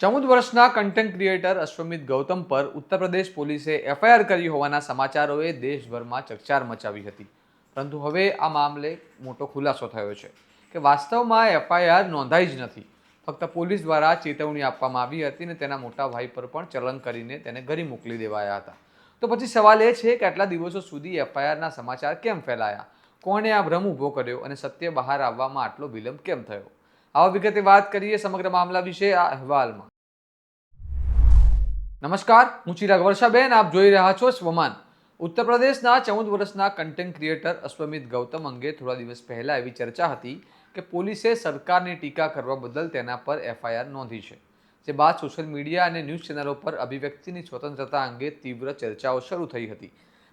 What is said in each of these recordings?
ચૌદ વર્ષના content creator અશ્વમિત Gautam પર ઉત્તર પ્રદેશ પોલીસે એફઆઈઆર કરી હોવાના સમાચારોએ દેશભરમાં ચકચાર મચાવી હતી. પરંતુ હવે આ મામલે મોટો ખુલાસો થયો છે કે વાસ્તવમાં એફઆઈઆર નોંધાઈ જ નથી. ફક્ત પોલીસ દ્વારા ચેતવણી આપવામાં આવી હતી અને તેના મોટા ભાઈ પર પણ ચલન કરીને તેને ઘરે મોકલી દેવાયા હતા. તો પછી સવાલ એ છે કે આટલા દિવસો સુધી એફઆઈઆરના સમાચાર કેમ ફેલાયા? કોણે આ ભ્રમ ઊભો કર્યો અને સત્ય બહાર આવવામાં આટલો વિલંબ કેમ થયો? આવા વિગતે વાત કરીએ સમગ્ર મામલા વિશે આ અહેવાલમાં. નમસ્કાર, હું ચિરાગ વર્ષાબેન, આપ જોઈ રહ્યા છો સ્વમાન. ઉત્તર પ્રદેશના ચૌદ વર્ષના કન્ટેન્ટ ક્રિએટર અશ્વમિત ગૌતમ અંગે થોડા દિવસ પહેલા એવી ચર્ચા હતી કે પોલીસે સરકારની ટીકા કરવા બદલ તેના પર એફઆઈઆર નોંધી છે. જે બાદ સોશિયલ મીડિયા અને ન્યૂઝ ચેનલો પર અભિવ્યક્તિની સ્વતંત્રતા અંગે તીવ્ર ચર્ચાઓ શરૂ થઈ હતી.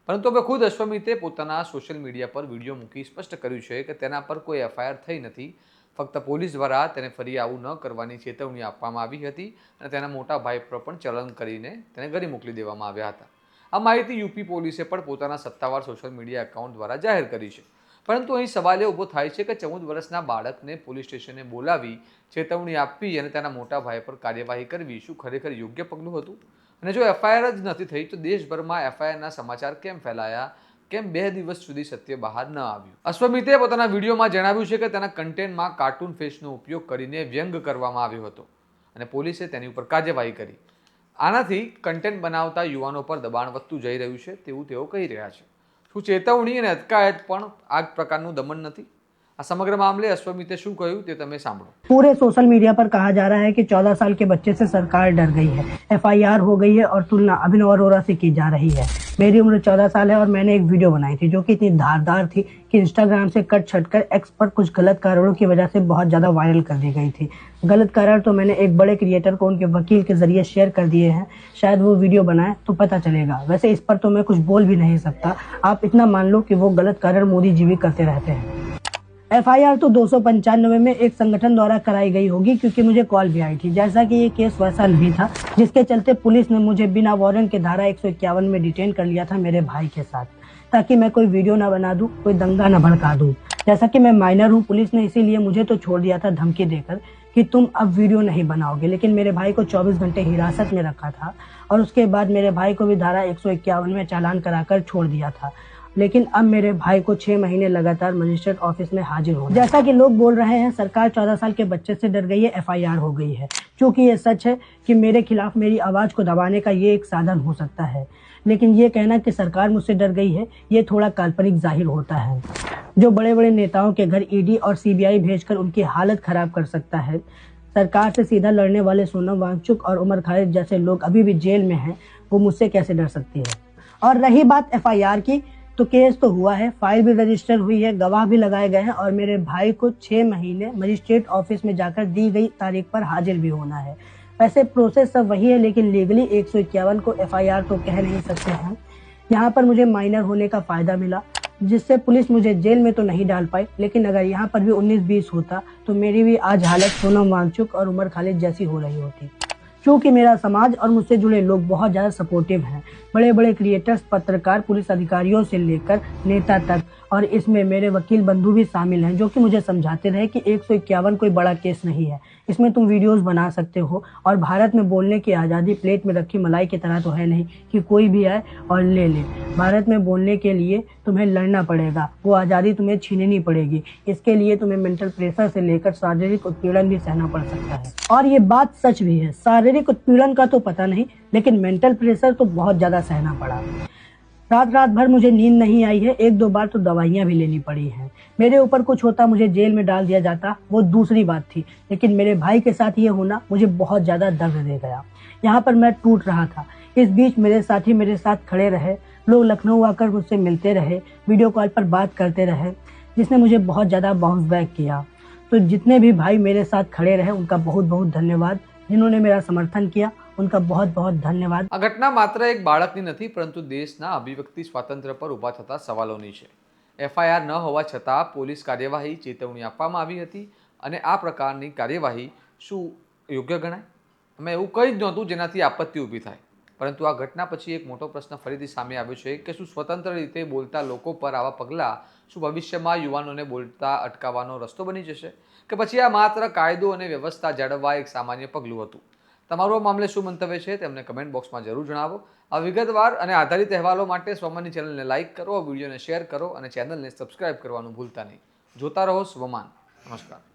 પરંતુ હવે ખુદ અશ્વમિતે પોતાના સોશિયલ મીડિયા પર વીડિયો મૂકી સ્પષ્ટ કર્યું છે કે તેના પર કોઈ એફઆઈઆર થઈ નથી. ફક્ત પોલીસ દ્વારા તેને ફરી આવું ન કરવાની ચેતવણી આપવામાં આવી હતી અને તેના મોટા ભાઈ પર પણ ચલન કરીને તેને ઘરે મોકલી દેવામાં આવ્યા હતા. આ માહિતી યુપી પોલીસે પણ પોતાના સત્તાવાર સોશિયલ મીડિયા એકાઉન્ટ દ્વારા જાહેર કરી છે. પરંતુ અહીં સવાલ એ ઊભો થાય છે કે ચૌદ વર્ષના બાળકને પોલીસ સ્ટેશને બોલાવી ચેતવણી આપવી અને તેના મોટા ભાઈ પર કાર્યવાહી કરવી શું ખરેખર યોગ્ય પગલું હતું? અને જો એફઆઈઆર જ નથી થઈ તો દેશભરમાં એફઆઈઆરના સમાચાર કેમ ફેલાયા? કેમ બે દિવસ સુધી સત્ય બહાર ન આવ્યું? અશ્વમિતે પોતાના વિડીયોમાં જણાવ્યું છે કે તેના કન્ટેન્ટમાં કાર્ટૂન ફેસનો ઉપયોગ કરીને વ્યંગ કરવામાં આવ્યો હતો અને પોલીસે તેની ઉપર કાર્યવાહી કરી. આનાથી કન્ટેન્ટ બનાવતા યુવાનો પર દબાણ વધતું જઈ રહ્યું છે તેવું તેઓ કહી રહ્યા છે. શું ચેતવણી અને અટકાયત પણ આ પ્રકારનું દમન નથી? આ સમગ્ર મામલે અશ્વમિતે શું કહ્યું તે તમે સાંભળો पूरे सोशल मीडिया पर कहा जा रहा है कि 14 साल के बच्चे से सरकार डर गई है एफआईआर हो गई है और तुलना अभिनव अरोरा से की जा रही है मेरी उम्र 14 साल है और मैंने एक वीडियो बनाई थी जो कि इतनी धारदार थी कि इंस्टाग्राम से कट छट कर एक्स पर कुछ गलत कारणों की वजह से बहुत ज़्यादा वायरल कर दी गई थी गलत कारण तो मैंने एक बड़े क्रिएटर को उनके वकील के जरिए शेयर कर दिए हैं शायद वो वीडियो बनाए तो पता चलेगा वैसे इस पर तो मैं कुछ बोल भी नहीं सकता आप इतना मान लो कि वो गलत कारण मोदी जी भी करते रहते हैं एफआईआर तो दो सौ पंचानवे में एक संगठन द्वारा कराई गई होगी, क्योंकि मुझे कॉल भी आई थी। जैसा कि ये केस वैसा नहीं था, जिसके चलते पुलिस ने मुझे बिना वारंट के धारा एक सौ इक्यावन में डिटेन कर लिया था मेरे भाई के साथ, ताकि मैं कोई वीडियो ना बना दूँ, कोई दंगा न भड़का दूँ। जैसा कि मैं माइनर हूँ, पुलिस ने इसीलिए मुझे तो छोड़ दिया था धमकी देकर कि तुम अब वीडियो नहीं बनाओगे। लेकिन मेरे भाई को 24 घंटे हिरासत में रखा था, और उसके बाद मेरे भाई को भी धारा एक सौ इक्यावन में चालान कराकर छोड़ दिया था। लेकिन अब मेरे भाई को छह महीने लगातार मजिस्ट्रेट ऑफ़िस में हाजिर हो जैसा कि लोग बोल रहे हैं, सरकार चौदह साल के बच्चे से डर गई है, एफआईआर हो गई है। क्योंकि ये सच है कि मेरे खिलाफ मेरी आवाज़ को दबाने का ये एक साधन हो सकता है। लेकिन ये कहना कि सरकार मुझसे डर गई है, ये थोड़ा काल्पनिक ज़ाहिर होता है। जो बड़े बड़े नेताओं के घर ईडी और सीबीआई भेजकर उनकी हालत खराब कर सकता है, सरकार से सीधा लड़ने वाले सोनम वांगचुक और उमर खालिद जैसे लोग अभी भी जेल में हैं, वो मुझसे कैसे डर सकती है? और रही बात एफआईआर की तो केस तो हुआ है, फ़ाइल भी रजिस्टर हुई है, गवाह भी लगाए गए हैं और मेरे भाई को छह महीने मजिस्ट्रेट ऑफ़िस में जाकर दी गई तारीख पर हाजिर भी होना है। वैसे प्रोसेस सब वही है, लेकिन लीगली एक सौ इक्यावन को एफआईआर तो कह नहीं सकते हैं। यहाँ पर मुझे माइनर होने का फ़ायदा मिला, जिससे पुलिस मुझे जेल में तो नहीं डाल पाई, लेकिन अगर यहाँ पर भी 19-20 होता तो मेरी भी आज हालत सोनम वांगचुक और उमर खालिद जैसी हो रही होती। क्योंकि मेरा समाज और मुझसे जुड़े लोग बहुत ज़्यादा सपोर्टिव हैं। बड़े बड़े क्रिएटर्स पत्रकार, पुलिस अधिकारियों से लेकर नेता तक और इसमें मेरे वकील बंधु भी शामिल हैं, जो कि मुझे समझाते रहे कि एक सौ इक्यावन कोई बड़ा केस नहीं है। इसमें तुम वीडियोस बना सकते हो और भारत में बोलने की आज़ादी प्लेट में रखी मलाई की तरह तो है नहीं कि कोई भी आए और ले ले। भारत में बोलने के लिए तुम्हें लड़ना पड़ेगा, वो आज़ादी तुम्हें छीननी पड़ेगी। इसके लिए तुम्हें मेंटल प्रेशर से लेकर शारीरिक उत्पीड़न भी सहना पड़ सकता है। और ये बात सच भी है, शारीरिक उत्पीड़न का तो पता नहीं, लेकिन मेंटल प्रेशर तो बहुत ज़्यादा सहना पड़ा। रात रात भर मुझे नींद नहीं आई है। एक दो बार तो दवाइयाँ भी लेनी पड़ी हैं। मेरे ऊपर कुछ होता, मुझे जेल में डाल दिया जाता, वो दूसरी बात थी। लेकिन मेरे भाई के साथ ये होना मुझे बहुत ज़्यादा दर्द दे गया। यहाँ पर मैं टूट रहा था। इस बीच मेरे साथी मेरे साथ खड़े रहे। लोग लखनऊ आकर मुझसे मिलते रहे, वीडियो कॉल पर बात करते रहे, जिसने मुझे बहुत ज़्यादा बाउंस बैक किया। तो जितने भी भाई मेरे साथ खड़े रहे, उनका बहुत बहुत धन्यवाद, जिन्होंने मेरा समर्थन किया। उनका बहुत बहुत धन्यवाद આ ઘટના માત્ર એક બાળકની નથી પરંતુ દેશના અભિવ્યક્તિ સ્વાતંત્ર્ય પર ઊભા થતા સવાલોની છે એફઆઈઆર ન હોવા છતાં પોલીસ કાર્યવાહી ચેતવણી આપવામાં આવી હતી અને આ પ્રકારની કાર્યવાહી શું યોગ્ય ગણાય અમે એવું કંઈ જ નહોતું જેનાથી આપત્તિ ઊભી થાય પરંતુ આ ઘટના પછી એક મોટો પ્રશ્ન ફરીથી સામે આવ્યો છે કે શું સ્વતંત્ર રીતે બોલતા લોકો પર આવા પગલાં શું ભવિષ્યમાં યુવાનોને બોલતા અટકાવવાનો રસ્તો બની જશે કે પછી આ માત્ર કાયદો અને વ્યવસ્થા જાળવવા એક સામાન્ય પગલું હતું તમારું મામલે શું મંતવ્ય છે તેમને કમેન્ટ બોક્સમાં જરૂર જણાવો. આ વિગતવાર અને આધારિત અહેવાલો માટે સ્વમાનની ચેનલને લાઇક કરો વિડીયોને શેર કરો અને ચેનલને સબસ્ક્રાઇબ કરવાનું ભૂલતા નહીં. જોતા રહો સ્વમાન. નમસ્કાર.